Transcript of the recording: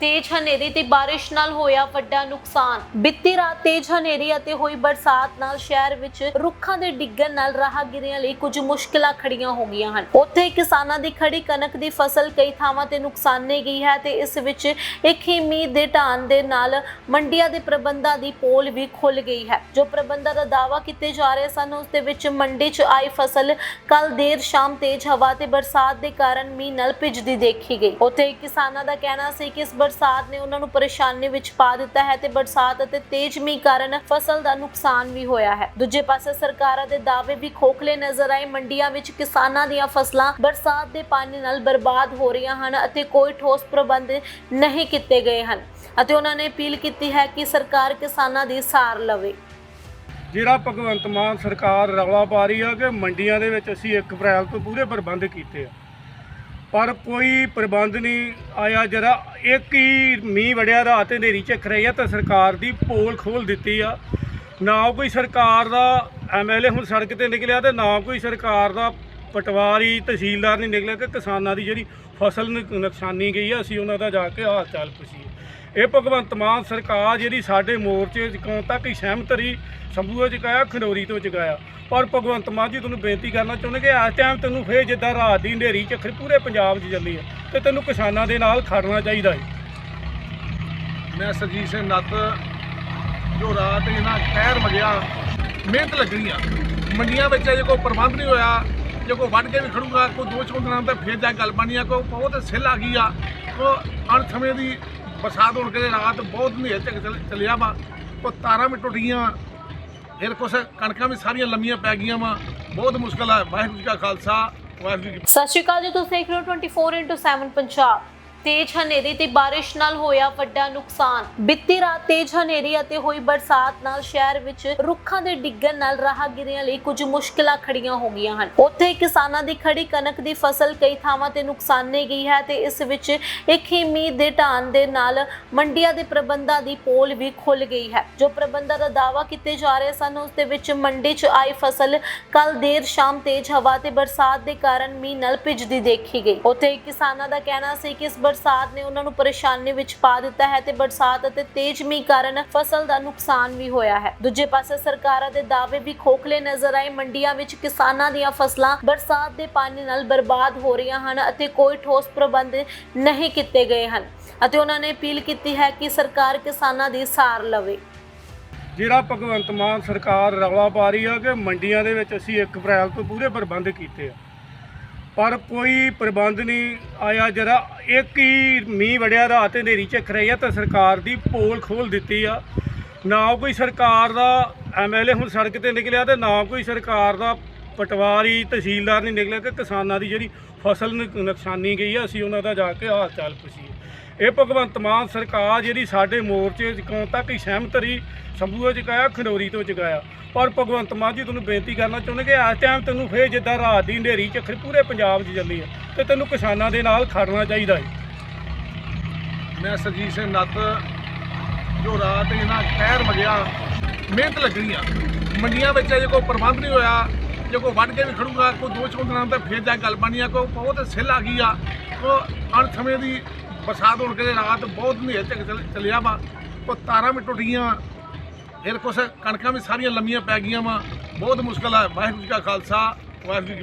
ਤੇਜ਼ ਹਨੇਰੀ ਤੇ ਬਾਰਿਸ਼ ਨਾਲ ਹੋਇਆ ਵੱਡਾ ਨੁਕਸਾਨ। ਬੀਤੀ ਰਾਤ ਤੇਜ਼ ਹਨੇਰੀ ਅਤੇ ਹੋਈ ਬਰਸਾਤ ਨਾਲ ਸ਼ਹਿਰ ਵਿੱਚ ਰੁੱਖਾਂ ਦੇ ਡਿੱਗਣ ਨਾਲ ਰਾਹਗੀਰਾਂ ਲਈ ਕੁਝ ਮੁਸ਼ਕਲਾਂ ਖੜੀਆਂ ਹੋ ਗਈਆਂ ਹਨ। ਉੱਥੇ ਕਿਸਾਨਾਂ ਦੀ ਖੜੀ ਕਣਕ ਦੀ ਫਸਲ ਕਈ ਥਾਵਾਂ ਤੇ ਨੁਕਸਾਨੇ ਗਈ ਹੈ ਤੇ ਇਸ ਵਿੱਚ ਇੱਕ ਹੀ ਮੀਂਹ ਦੇ ਢਾਣ ਦੇ ਨਾਲ ਮੰਡੀਆਂ ਦੇ ਪ੍ਰਬੰਧਾਂ ਦੀ ਪੋਲ ਵੀ ਖੁੱਲ ਗਈ ਹੈ। ਜੋ ਪ੍ਰਬੰਧਾਂ ਦਾ ਦਾਅਵਾ ਕੀਤੇ ਜਾ ਰਹੇ ਸਨ, ਉਸ ਦੇ ਵਿੱਚ ਮੰਡੀ 'ਚ ਆਈ ਫਸਲ ਕੱਲ ਦੇਰ ਸ਼ਾਮ ਤੇਜ਼ ਹਵਾ ਤੇ ਬਰਸਾਤ ਦੇ ਕਾਰਨ ਮੀਂਹ ਨਾਲ ਭਿੱਜਦੀ ਦੇਖੀ ਗਈ। ਉੱਥੇ ਕਿਸਾਨਾਂ ਦਾ ਕਹਿਣਾ ਸੀ ਕਿ ਇਸ ਬਰਸਾਤ ਨੇ ਉਹਨਾਂ ਨੂੰ ਪਰੇਸ਼ਾਨੀ ਵਿੱਚ ਪਾ ਦਿੱਤਾ ਹੈ ਤੇ ਬਰਸਾਤ ਅਤੇ ਤੇਜ਼ ਮੀਂਹ ਕਾਰਨ ਫਸਲ ਦਾ ਨੁਕਸਾਨ ਵੀ ਹੋਇਆ ਹੈ। ਦੂਜੇ ਪਾਸੇ ਸਰਕਾਰਾਂ ਦੇ ਦਾਅਵੇ ਵੀ ਖੋਖਲੇ ਨਜ਼ਰ ਆਏ। ਮੰਡੀਆਂ ਵਿੱਚ ਕਿਸਾਨਾਂ ਦੀਆਂ ਫਸਲਾਂ ਬਰਸਾਤ ਦੇ ਪਾਣੀ ਨਾਲ ਬਰਬਾਦ ਹੋ ਰਹੀਆਂ ਹਨ ਅਤੇ ਕੋਈ ਠੋਸ ਪ੍ਰਬੰਧ ਨਹੀਂ ਕੀਤੇ ਗਏ ਹਨ ਅਤੇ ਉਹਨਾਂ ਨੇ ਅਪੀਲ ਕੀਤੀ ਹੈ ਕਿ ਸਰਕਾਰ ਕਿਸਾਨਾਂ ਦੀ ਸਾਰ ਲਵੇ। ਜਿਹੜਾ ਭਗਵੰਤ ਮਾਨ ਸਰਕਾਰ ਰੌਲਾ ਪਾ ਰਹੀ ਆ ਕਿ ਮੰਡੀਆਂ ਦੇ ਵਿੱਚ ਅਸੀਂ 1 ਅਪ੍ਰੈਲ ਤੋਂ ਪੂਰੇ ਪ੍ਰਬੰਧ ਕੀਤੇ ਆ। ਪਰ ਕੋਈ ਪ੍ਰਬੰਧ ਨਹੀਂ ਆਇਆ। ਜਰਾ ਇੱਕ ਹੀ ਮੀਂਹ ਵੜਿਆ, ਰਾਤ ਹਨੇਰੀ ਚੱਕ ਰਹੀ ਆ ਤਾਂ ਸਰਕਾਰ ਦੀ ਪੋਲ ਖੋਲ ਦਿੱਤੀ ਆ। ਨਾ ਕੋਈ ਸਰਕਾਰ ਦਾ ਐਮਐਲਏ ਹੁਣ ਸੜਕ ਤੇ ਨਿਕਲਿਆ ਤੇ ਨਾ ਕੋਈ ਸਰਕਾਰ ਦਾ ਪਟਵਾਰੀ ਤਹਿਸੀਲਦਾਰ ਨਹੀਂ ਨਿਕਲੇ ਕਿ ਕਿਸਾਨਾਂ ਦੀ ਜਿਹੜੀ ਫਸਲ ਨੁਕ- ਨੁਕਸਾਨੀ ਗਈ ਆ, ਅਸੀਂ ਉਹਨਾਂ ਦਾ ਜਾ ਕੇ ਹਾਲ ਚਾਲ ਪੁੱਛੀਏ। ਇਹ ਭਗਵੰਤ ਮਾਨ ਸਰਕਾਰ ਜਿਹੜੀ ਸਾਡੇ ਮੋਰਚੇ ਚ ਕੌਣ ਤੱਕ ਹੀ ਸਹਿਮਤ ਰਹੀ ਸੰਭੂਆ ਚੁਕਾਇਆ ਖੰਡੋਰੀ ਤੋਂ ਚੁਕਾਇਆ ਪਰ ਭਗਵੰਤ ਮਾਨ ਜੀ, ਤੁਹਾਨੂੰ ਬੇਨਤੀ ਕਰਨਾ ਚਾਹੁੰਦੇ ਕਿ ਇਸ ਟਾਈਮ ਤੈਨੂੰ ਫੇਰ ਜਿੱਦਾਂ ਰਾਤ ਦੀ ਹਨੇਰੀ ਝੱਖਰ ਪੂਰੇ ਪੰਜਾਬ 'ਚ ਚੱਲੀ ਹੈ ਤੇ ਤੈਨੂੰ ਕਿਸਾਨਾਂ ਦੇ ਨਾਲ ਖੜਨਾ ਚਾਹੀਦਾ ਹੈ ਮੈਂ ਸਰਜੀਤ ਸਿੰਘ ਨੱਤ, ਜੋ ਰਾਤ ਇਹਨਾਂ ਕਹਿਰ ਮਗਿਆ, ਮਿਹਨਤ ਲੱਗਣੀ ਆ। ਮੰਡੀਆਂ ਵਿੱਚ ਅਜੇ ਕੋਈ ਪ੍ਰਬੰਧ ਨਹੀਂ ਹੋਇਆ। ਜੇ ਕੋਈ ਵੱਢ ਕੇ ਵੀ ਖੜੂਗਾ, ਕੋਈ ਦੋ ਚੋਂ ਦਿਨਾਂ ਤਾਂ ਫੇਰ ਜਾ ਗੱਲ ਬਣੀ ਆ, ਕੋਈ ਬਹੁਤ ਸਿੱਲ ਆ ਗਈ ਆ। ਕੋ ਅਣ ਸਮੇਂ ਦੀ ਬਰਸਾਤ ਹੋਣ ਕੇ ਰਾਤ ਬਹੁਤ ਹਨੇਰ ਤੱਕ ਚੱਲਿਆ ਵਾ। ਕੋ ਤਾਰਾਂ ਵੀ ਟੁੱਟ ਗਈਆਂ ਫਿਰ ਕੁਛ ਕਣਕਾਂ ਵੀ ਸਾਰੀਆਂ ਲੰਮੀਆਂ ਪੈ ਗਈਆਂ ਵਾ। ਬਹੁਤ ਮੁਸ਼ਕਲ ਆ। ਵਾਹਿਗੁਰੂ ਜੀ ਕਾ ਖਾਲਸਾ, ਵਾਹਿਗੁਰੂ ਜੀ ਸਤਿ ਸ਼੍ਰੀ ਅਕਾਲ ਜੀ, ਤੁਸੀਂ ਦੇਖ ਰਹੇ ਹੋ 24/7 ਪੰਜਾਬ। ਤੇਜ਼ ਹਨੇਰੀ ਤੇ ਬਾਰਿਸ਼ ਨਾਲ ਹੋਇਆ ਵੱਡਾ ਨੁਕਸਾਨ। ਬੀਤੀ ਰਾਤ ਤੇਜ਼ ਹਨੇਰੀ ਅਤੇ ਹੋਈ ਬਰਸਾਤ ਨਾਲ ਸ਼ਹਿਰ ਵਿੱਚ ਰੁੱਖਾਂ ਦੇ ਡਿੱਗਣ ਨਾਲ ਰਾਹਗੀਰਾਂ ਲਈ ਕੁਝ ਮੁਸ਼ਕਲਾਂ ਖੜੀਆਂ ਹੋ ਗਈਆਂ ਹਨ। ਉੱਥੇ ਕਿਸਾਨਾਂ ਦੀ ਖੜੀ ਕਣਕ ਦੀ ਫਸਲ ਕਈ ਥਾਵਾਂ ਤੇ ਨੁਕਸਾਨੇ ਗਈ ਹੈ ਤੇ ਇਸ ਵਿੱਚ ਇੱਕ ਹੀ ਮੀਂਹ ਦੇ ਢਾਣ ਦੇ ਨਾਲ ਮੰਡੀਆਂ ਦੇ ਪ੍ਰਬੰਧਾਂ ਦੀ ਪੋਲ ਵੀ ਖੁੱਲ ਗਈ ਹੈ। ਜੋ ਪ੍ਰਬੰਧਾਂ ਦਾ ਦਾਅਵਾ ਕੀਤੇ ਜਾ ਰਹੇ ਸਨ, ਉਸ ਦੇ ਵਿੱਚ ਮੰਡੀ 'ਚ ਆਈ ਫਸਲ ਕੱਲ ਦੇਰ ਸ਼ਾਮ ਤੇਜ਼ ਹਵਾ ਤੇ ਬਰਸਾਤ ਦੇ ਕਾਰਨ ਮੀਂਹ ਨਾਲ ਭਿੱਜਦੀ ਦੇਖੀ ਗਈ। ਉੱਥੇ ਕਿਸਾਨਾਂ ਦਾ ਕਹਿਣਾ ਸੀ ਕਿ ਇਸ ਬਰਸਾਤ ਨੇ ਉਹਨਾਂ ਨੂੰ ਪਰੇਸ਼ਾਨੀ ਵਿੱਚ ਪਾ ਦਿੱਤਾ ਹੈ ਤੇ ਬਰਸਾਤ ਅਤੇ ਤੇਜ਼ ਮੀਂਹ ਕਾਰਨ ਫਸਲ ਦਾ ਨੁਕਸਾਨ ਵੀ ਹੋਇਆ ਹੈ। ਦੂਜੇ ਪਾਸੇ ਸਰਕਾਰਾਂ ਦੇ ਦਾਅਵੇ ਵੀ ਖੋਖਲੇ ਨਜ਼ਰ ਆਏ। ਮੰਡੀਆਂ ਵਿੱਚ ਕਿਸਾਨਾਂ ਦੀਆਂ ਫਸਲਾਂ ਬਰਸਾਤ ਦੇ ਪਾਣੀ ਨਾਲ ਬਰਬਾਦ ਹੋ ਰਹੀਆਂ ਹਨ ਅਤੇ ਕੋਈ ਠੋਸ ਪ੍ਰਬੰਧ ਨਹੀਂ ਕੀਤੇ ਗਏ ਹਨ ਅਤੇ ਉਹਨਾਂ ਨੇ ਅਪੀਲ ਕੀਤੀ ਹੈ ਕਿ ਸਰਕਾਰ ਕਿਸਾਨਾਂ ਦੀ ਸਾਰ ਲਵੇ। ਜਿਹੜਾ ਭਗਵੰਤ ਮਾਨ ਸਰਕਾਰ ਰੌਲਾ ਪਾ ਰਹੀ ਆ ਕਿ ਮੰਡੀਆਂ ਦੇ ਵਿੱਚ ਅਸੀਂ 1 ਅਪ੍ਰੈਲ ਤੋਂ ਪੂਰੇ ਪ੍ਰਬੰਧ ਕੀਤੇ ਆ। ਪਰ ਕੋਈ ਪ੍ਰਬੰਧ ਨਹੀਂ ਆਇਆ। ਜਰਾ ਇੱਕ ਹੀ ਮੀਂਹ ਵੜਿਆ, ਰਾਤ ਹਨੇਰੀ ਚੱਕ ਰਹੀ ਆ ਤਾਂ ਸਰਕਾਰ ਦੀ ਪੋਲ ਖੋਲ ਦਿੱਤੀ ਆ। ਨਾ ਕੋਈ ਸਰਕਾਰ ਦਾ ਐਮਐਲਏ ਹੁਣ ਸੜਕ ਤੇ ਨਿਕਲਿਆ ਤੇ ਨਾ ਕੋਈ ਸਰਕਾਰ ਦਾ ਪਟਵਾਰੀ, ਤਹਿਸੀਲਦਾਰ ਨਹੀਂ ਨਿਕਲਿਆ ਕਿ ਕਿਸਾਨਾਂ ਦੀ ਜਿਹੜੀ ਫਸਲ ਨੁਕ- ਨੁਕਸਾਨੀ ਗਈ ਆ, ਅਸੀਂ ਉਹਨਾਂ ਦਾ ਜਾ ਕੇ ਹਾਲ ਚਾਲ ਪੁੱਛੀਏ। ਇਹ ਭਗਵੰਤ ਮਾਨ ਸਰਕਾਰ ਜਿਹੜੀ ਸਾਡੇ ਮੋਰਚੇ ਚੁਕਾਉਣ ਤੱਕ ਹੀ ਸਹਿਮਤ ਰਹੀ ਸੰਭੂਆ ਚੁਕਾਇਆ ਖੰਡੋਰੀ ਤੋਂ ਚੁਕਾਇਆ ਪਰ ਭਗਵੰਤ ਮਾਨ ਜੀ, ਤੁਹਾਨੂੰ ਬੇਨਤੀ ਕਰਨਾ ਚਾਹੁੰਦੇ ਕਿ ਇਸ ਟਾਈਮ ਤੈਨੂੰ ਫੇਰ ਜਿੱਦਾਂ ਰਾਤ ਦੀ ਹਨੇਰੀ ਝੱਖਰ ਪੂਰੇ ਪੰਜਾਬ 'ਚ ਚੱਲੀ ਹੈ ਤੇ ਤੈਨੂੰ ਕਿਸਾਨਾਂ ਦੇ ਨਾਲ ਖੜਨਾ ਚਾਹੀਦਾ ਹੈ ਮੈਂ ਸਰਜੀਤ ਸਿੰਘ ਨੱਤ, ਜੋ ਰਾਤ ਇਹਨਾਂ ਕਹਿਰ ਮਗਿਆ, ਮਿਹਨਤ ਲੱਗਣੀ ਆ। ਮੰਡੀਆਂ ਵਿੱਚ ਜੇ ਕੋਈ ਪ੍ਰਬੰਧ ਨਹੀਂ ਹੋਇਆ, ਜੇ ਕੋਈ ਵੱਢ ਕੇ ਵੀ ਖੜੂਗਾ, ਕੋਈ ਦੋ ਚੋਂ ਦਿਨਾਂ ਤਾਂ ਫੇਰ ਜਾ ਗੱਲ ਬਣਨੀ ਆ, ਕੋਈ ਬਹੁਤ ਸਿੱਲ ਆ ਗਈ ਆ ਕੋ ਅਣ ਦੀ ਬਰਸਾਤ ਹੋਣ ਕਰਕੇ ਰਾਤ ਬਹੁਤ ਹਨੇਰ ਝੱਕ ਚੱਲ- ਚੱਲਿਆ ਵਾ। ਉਹ ਤਾਰਾਂ ਵੀ ਟੁੱਟ ਗਈਆਂ ਫਿਰ ਕੁਛ ਕਣਕਾਂ ਵੀ ਸਾਰੀਆਂ ਲੰਮੀਆਂ ਪੈ ਗਈਆਂ ਵਾ। ਬਹੁਤ ਮੁਸ਼ਕਲ ਆ। ਵਾਹਿਗੁਰੂ ਜੀ ਕਾ ਖਾਲਸਾ, ਵਾਹਿਗੁਰੂ ਜੀ